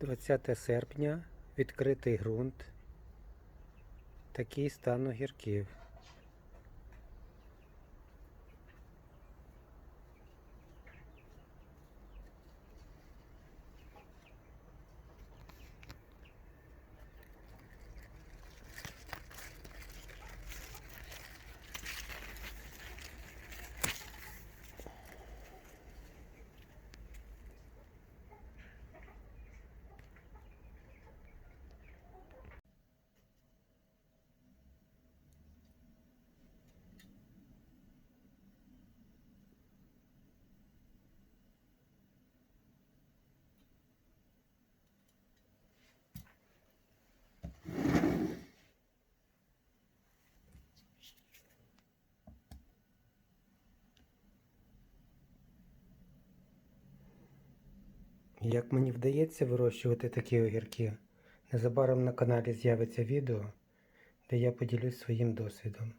20 серпня, відкритий ґрунт. Такий стан огірків. Як мені вдається вирощувати такі огірки, незабаром на каналі з'явиться відео, де я поділюсь своїм досвідом.